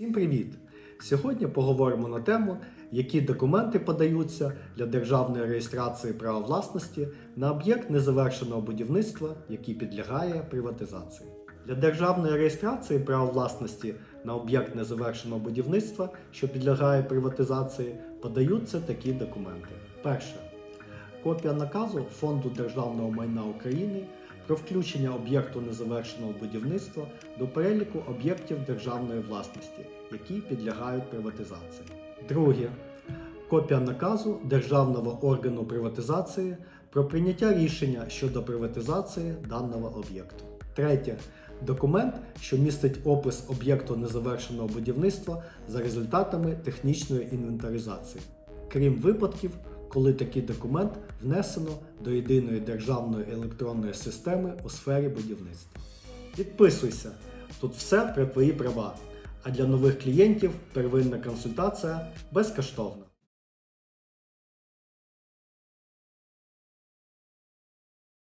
Всім привіт! Сьогодні поговоримо на тему, які документи подаються для державної реєстрації права власності на об'єкт незавершеного будівництва, який підлягає приватизації. Для державної реєстрації права власності на об'єкт незавершеного будівництва, що підлягає приватизації, подаються такі документи. Перше. Копія наказу Фонду державного майна України про включення об'єкту незавершеного будівництва до переліку об'єктів державної власності, які підлягають приватизації. Друге. Копія наказу Державного органу приватизації про прийняття рішення щодо приватизації даного об'єкту. Третє. Документ, що містить опис об'єкту незавершеного будівництва за результатами технічної інвентаризації, крім випадків, коли такий документ внесено до єдиної державної електронної системи у сфері будівництва. Підписуйся, тут все про твої права. А для нових клієнтів первинна консультація безкоштовна.